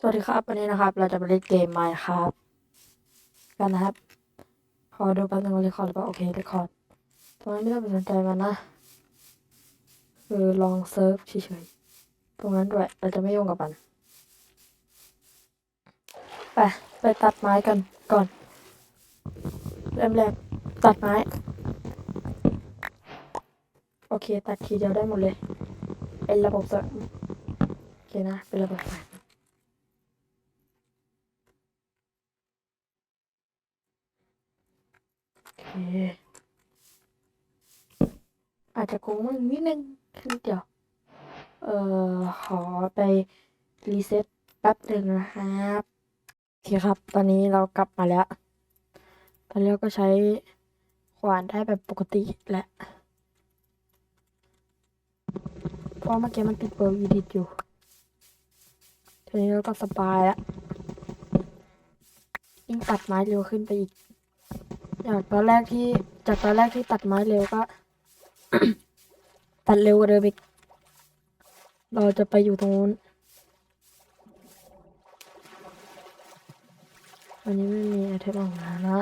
สวัสดีครับ วันนี้นะครับ เราจะมาเล่นเกม Minecraft กันนะครับ ขอดูแป๊บนึงว่าเรคคอร์ดหรือเปล่าโอเคเรคคอร์ดตรงนั้นไม่ต้องไปสนใจมันนะ คือลองเซิร์ฟเฉยๆตรงนั้นด้วยเราจะไม่ยุ่งกับมัน ไปไปตัดไม้กันก่อน เริ่มแรกตัดไม้ โอเค ตัดทีเดียวได้หมดเลย เป็นระบบเสริมโอเคนะ เป็นระบบเสริม โอาจจะโกงมึงนิดนึงค่นิดเดียว เอ่อ ขอไปรีเซ็ตแป๊บหนึ่งนะครับโอเคครับ ตอนนี้เรากลับมาแล้ว ตอนนี้เราก็ใช้ขวานได้แบบปกติแหละ เพราะเมื่อกี้มันติดเบอร์อีดิทอยู่ ทีนี้เราก็สบายแล้วยิ่งตัดไม้เร็วขึ้นไปอีก จากตอนแรกที่จากตอนแรกที่ตัดไม้เร็วก็ ตัดเร็วกว่าเดิมอีกเราจะไปอยู่ตรงนู้นวันนี้ไม่มีไอเทมออกมานะ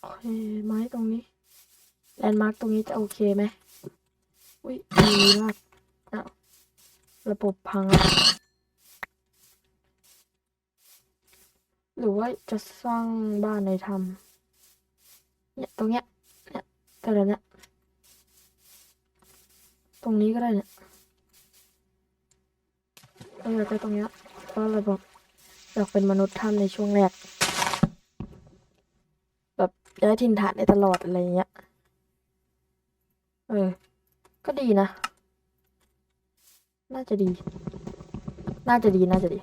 โอเคไม้ตรงนี้แลนด์มาร์กตรงนี้จะโอเคไหมอุ้ยดีมากอ้าวระบบพังอะ หรือว่าจะสร้างบ้านในถ้ำเนี่ยตรงเนี้ยเนี่ยแต่ละเนี้ยตรงนี้ก็ได้เนี่ยเออไปตรงเนี้ยเพราะเราบอกอยากเป็นมนุษย์ถ้ำในช่วงแรก แบบย้ายถิ่นฐานได้ตลอดอะไรเงี้ยเออ ก็ดีนะ น่าจะดี น่าจะดี น่าจะดี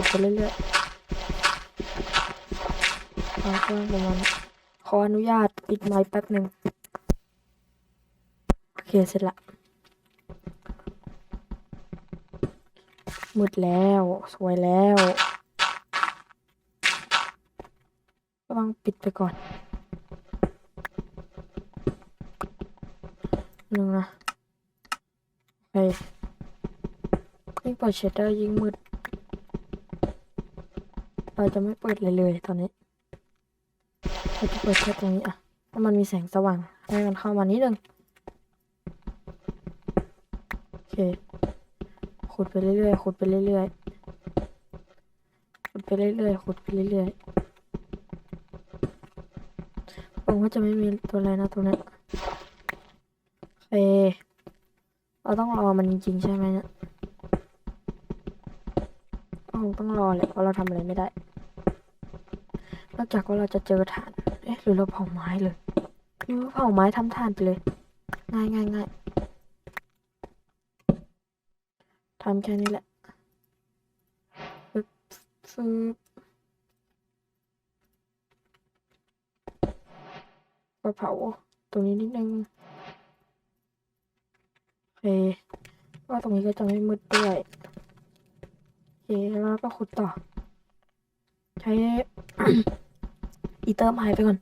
ขุดไปเรื่อยๆเอาเครื่องประมาณนี้ขออนุญาตปิดไมค์แป๊บหนึ่งโอเคเสร็จละมืดแล้ว สวยแล้วก็ต้องปิดไปก่อนหนึ่งนะโอเคยิ่งเปิดเชดเดอร์ยิ่งมืด เราจะไม่เปิดเลยเลยตอนนี้เราจะเปิดแค่ตรงนี้อะถ้ามันมีแสงสว่างให้มันเข้ามานิดนึงโอเคขุดไปเรื่อยๆขุดไปเรื่อยๆขุดไปเรื่อยๆขุดไปเรื่อยๆหวังว่าจะไม่มีตัวอะไรนะตัวนี้โอเคเราต้องรอมันจริงๆใช่ไหมเนี่ยคงต้องรอแหละเพราะเราทำอะไรไม่ได้ นอกจากว่าเราจะเจอฐาน เอ๊ะหรือเราเผาไม้เลยหรือว่าเผาไม้ทำฐานไปเลย ง่ายง่ายง่ายทำแค่นี้แหละฟึบฟึบก็เผาตรงนี้นิดนึงโอเคว่าตรงนี้ก็จะไม่มืดด้วยโอเคแล้วก็ขุดต่อ ใช้ อีเตอร์ไม้ไปก่อน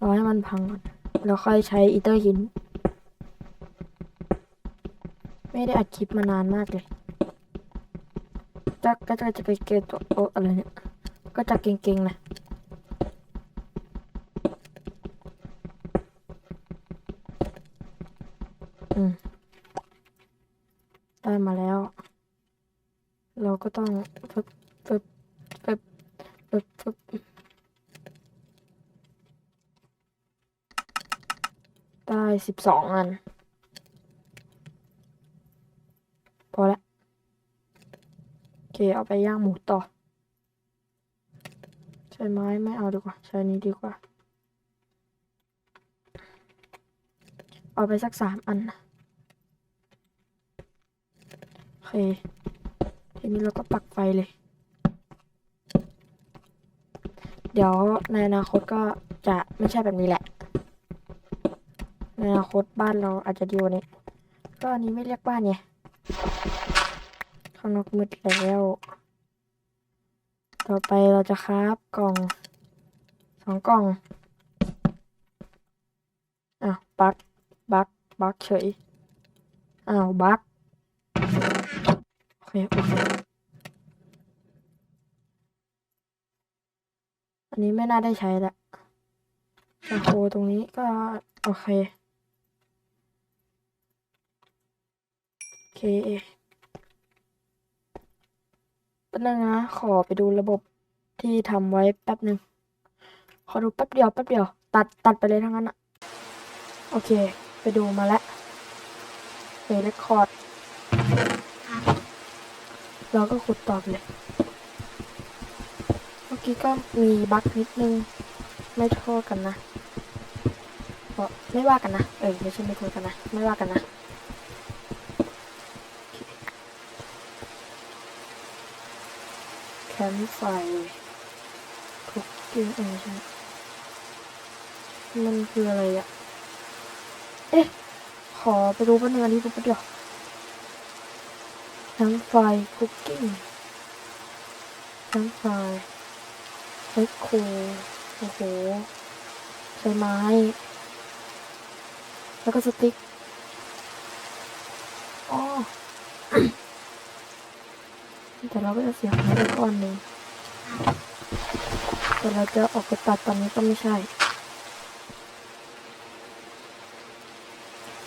รอให้มันพังก่อนแล้วค่อยใช้อีเตอร์หิน ไม่ได้อัดคลิปมานานมากเลยจะก็จะจะไปเกตัวโออะไรเนี่ย ก็จะเก่งๆนะอืมได้มาแล้ว เราก็ต้องฝึกฝึกฝึกฝึกฝึกได้ สิบสองอัน พอละโอเค เอาไปย่างหมูต่อ ใช้ไม้ไม่เอาดีกว่า ใช้นี้ดีกว่า เอาไปสักสามอันนะโอเค ทีนี้เราก็ปักไฟเลย เดี๋ยวในอนาคตก็จะไม่ใช่แบบนี้แหละ ในอนาคตบ้านเราอาจจะดีกว่านี้ก็อันนี้ไม่เรียกบ้านไงข้างนอกมืดแล้ว ต่อไปเราจะคราฟกล่องสองกล่องบักบักบักเฉย อ้าวบักโอเคโอเคอันนี้ไม่น่าได้ใช้ละมาโคตรงนี้ก็ โอเค โอ เคแป๊บนึงนะ ขอไปดูระบบที่ทำไว้แป๊บนึง ขอดูแป๊บเดียวแป๊บเดียว ตัดตัดไปเลยทั้งนั้นอะโอเค ไปดูมาแล้วไปเรคคอร์ด เราก็ขุดต่อไปเลย เมื่อกี้ก็มีบั๊กนิดนึง ไม่โทษกันนะเพราะไม่ว่ากันนะ เออไม่ใช่ไม่โทษกันนะ ไม่ว่ากันนะ แคมป์ไฟคุกกิ้งเออใช่มันคืออะไรอะเอ๊ะ ขอไปดูแป๊บนึงอันนี้ดูแป๊บเดียวแคมป์ไฟคุกกิ้งแคมป์ไฟเฮ้ยโคโอ้โหใช้ไม้ แล้วก็สติ๊กอ๋อ แต่เราก็จะเสียหายไปก้อนหนึ่งแต่เราจะออกไปตัดตอนนี้ก็ไม่ใช่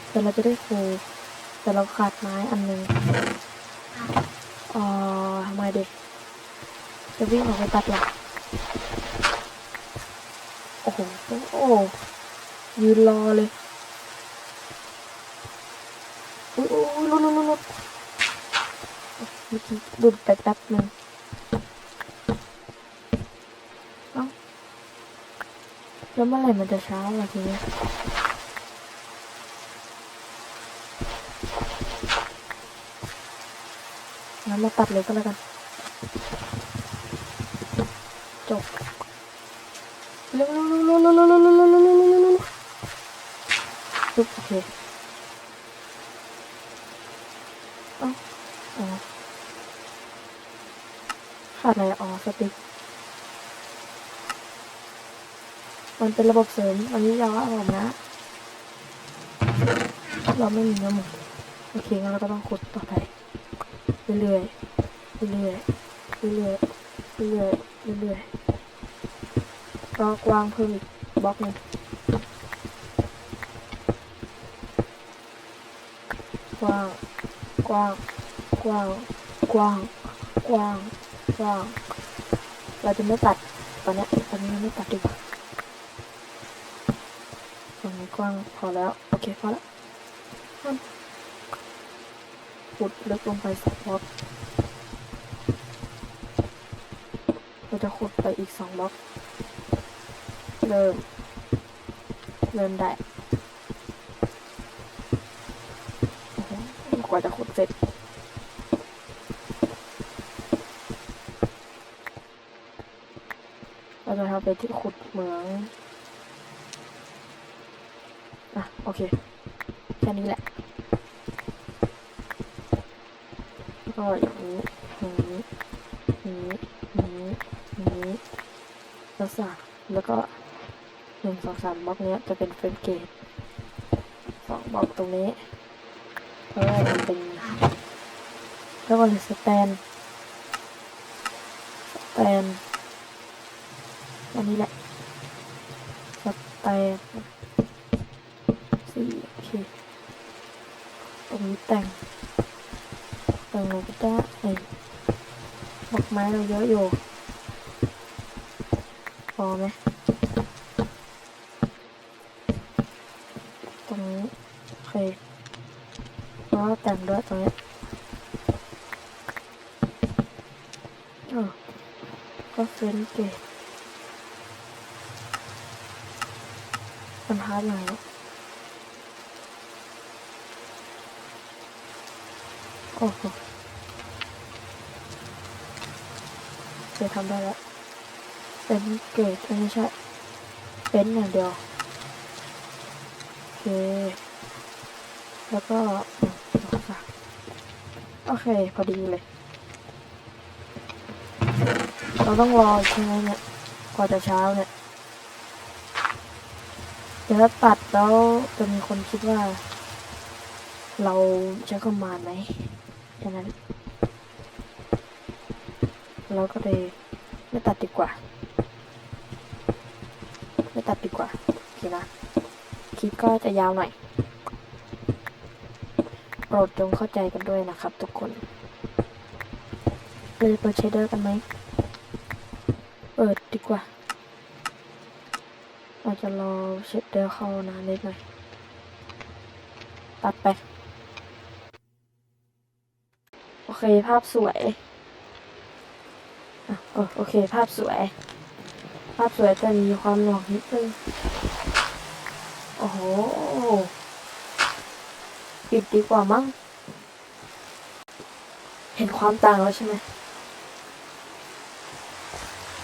แต่เราจะได้ฟูแต่เราขาดไม้อันหนึ่งอ๋อทำไมเด็ก จะวิ่งออกไปตัดหรอโอ้โห โอ้โหยืนรอเลยอุ้ยลุดลุดลุดลุด ดุดไปแป๊บหนึ่งเอ้าแล้วเมื่อไหร่มันจะเช้าล่ะทีนี้ยงั้นมาตัดเลยก็แล้วกัน จบเร็วเร็วเร็วเร็วเร็วเดอะไรอ๋อสติ๊กมันเป็นระบบเสริมอันนี้ยาวออกนะ เราไม่มีเนื้อหมูโอเคงั้นเราก็ต้องขุดต่อไปเรื่อยๆเรื่อยๆเรื่อยๆเรื่อยๆเรื่อยๆก็กว้างเพิ่มอีกบล็อกหนึ่งกว้างกว้างกว้างกว้างกว้างกว้าง เราจะไม่ตัดตอนนี้ตอนนี้ไม่ตัดดีกว่าตรงนี้กว้างพอแล้ว โอเคพอแล้วขุดลึกลงไปสองบล็อกเราจะขุดไปอีกสองบล็อก เริ่ม เริ่มได้กว่าจะขุดเสร็จ เราจะทำไปที่ขุดเหมืองอะโอเค แค่นี้แหละก็อย่างนี้อย่างนี้อย่างนี้อย่างนี้อย่างนี้แล้วสามแล้วก็หนึ่งสองสามบล็อกเนี้ยจะเป็นเฟรมเกตสองบล็อกตรงนี้แล้วก็ทำเป็นแล้วก็เลยสแตนสแตน อันนี้แหละสแตนสี่โอเคตรงนี้แต่งแต่งเลยก็ได้ไอ้ดอกไม้เราเยอะอยู่พอไหมตรงนี้โอเคแล้วก็แต่งด้วยตรงนี้ก็เฟ้นเกต มันฮาร์ดไหนวะโอ้โหเคยทำได้แล้วเป็นเกรดไม่ใช่ เป็นอย่างเดียว โอเค แล้วก็โอเค พอดีเลย เราต้องรอใช่ไหมเนี่ย กว่าจะเช้าเนี่ย ดี๋ยวถ้าตัดแล้วจะมีคนคิดว่า เราใช้คอมมานด์ไหมฉะนั้น เราก็เลยไม่ตัดดีกว่า ไม่ตัดดีกว่าโอเคนะคลิปก็จะยาวหน่อยโปรดจงเข้าใจกันด้วยนะครับทุกคนเลยเปิดเชดเดอร์กันไหมเปิดดีกว่า จะรอเชดเดอร์เข้านานนิดหน่อย ตัดไป โอเค ภาพสวยอะเอโอเค ภาพสวย ภาพสวยแต่มีความหลอกนิดนึง โอ้โห ปิดดีกว่ามั้ง เห็นความต่างแล้วใช่ไหม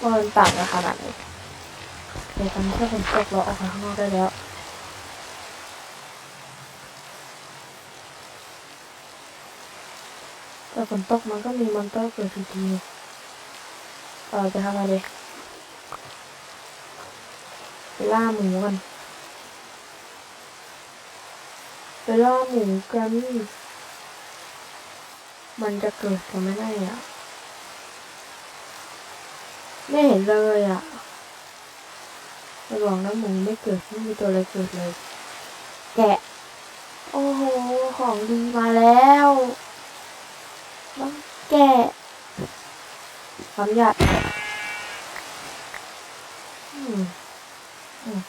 ว่ามันต่างกันขนาดไหน เดี๋ยวตอนนี้ถ้าฝนตกเราออกมาข้างนอกได้แล้วแต่ฝนตกมันก็มีมอนเตอร์เกิดทันทีเออจะทำอะไรดีไปล่าหมูกันไปล่าหมูกันมันจะเกิดกันไม่ได้อะ ไม่เห็นเลยอะ จะบอกนะหมูไม่เกิดไม่มีตัวอะไรเกิดเลย แกะ โอ้โห ของดีมาแล้วต้องแกะความอยากแกะอืมอืม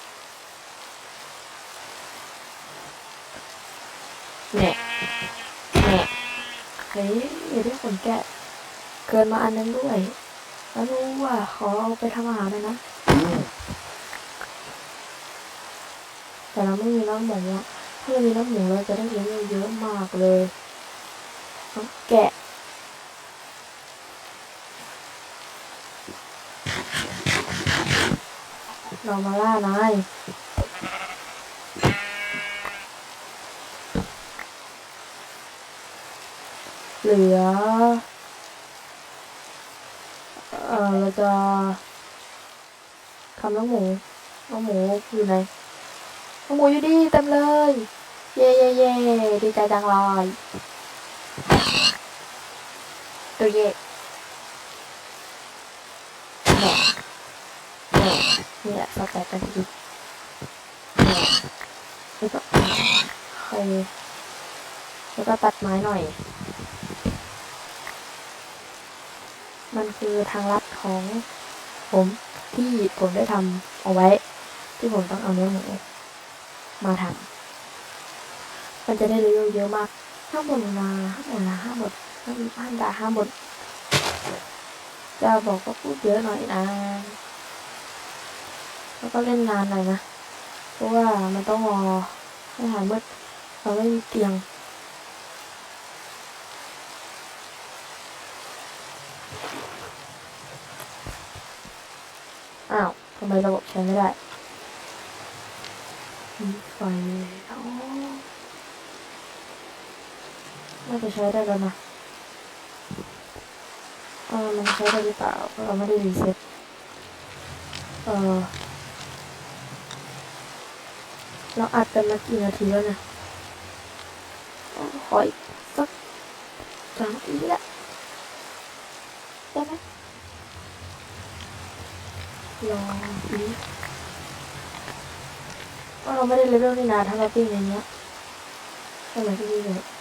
แหน่แหน่เฮ้ยอย่าได้ขนแกะ เกินมาอันนึงด้วย แล้วรู้ว่าขอเอาไปทำอาหารเลยนะ แต่เราไม่มีน้ำหมูอะถ้าเรามีน้ำหมูเราจะได้เลี้ยงเยอะมากเลยน้องแกะเรามาล่านายเหลือ เออเราจะทำน้องหมูน้องหมูอยู่ไหน หมูอยู่ดีเต็มเลย เย่เย่เย่ดีใจจังเลยตัวเย่แหน่แหน่เนี่ยสแต็กกันทีแหน่แล้วก็ใครแล้วก็ตัดไม้หน่อย มันคือทางลัดของผมที่ผมได้ทำเอาไว้ ที่ผมต้องเอาเนื้อหมู มาทำมันจะได้เร็วเยอะมากห้าหมดมาห้าหมดละห้าหมดห้าหมดห้าดาห้าหมดจะบอกว่าพูดเยอะหน่อยนะแล้วก็เล่นนานหน่อยนะเพราะว่ามันต้องรอให้หายมืดเราไม่มีเตียงอ้าวทำไมระบบใช้ไม่ได้ มีไฟอ๋อน่าจะใช้ได้แล้วนะเออมันใช้ได้หรือเปล่าเราไม่ได้รีเซ็ตเออเราอัดกันมากี่นาทีแล้วนี่ยอ๋อขออีกสักสามอีละได้ไหมลองอีก ว่าเราไม่ได้เลเวลนี่นาถ้าเราปีงอย่างเงี้ยทำไมที่นี่เลย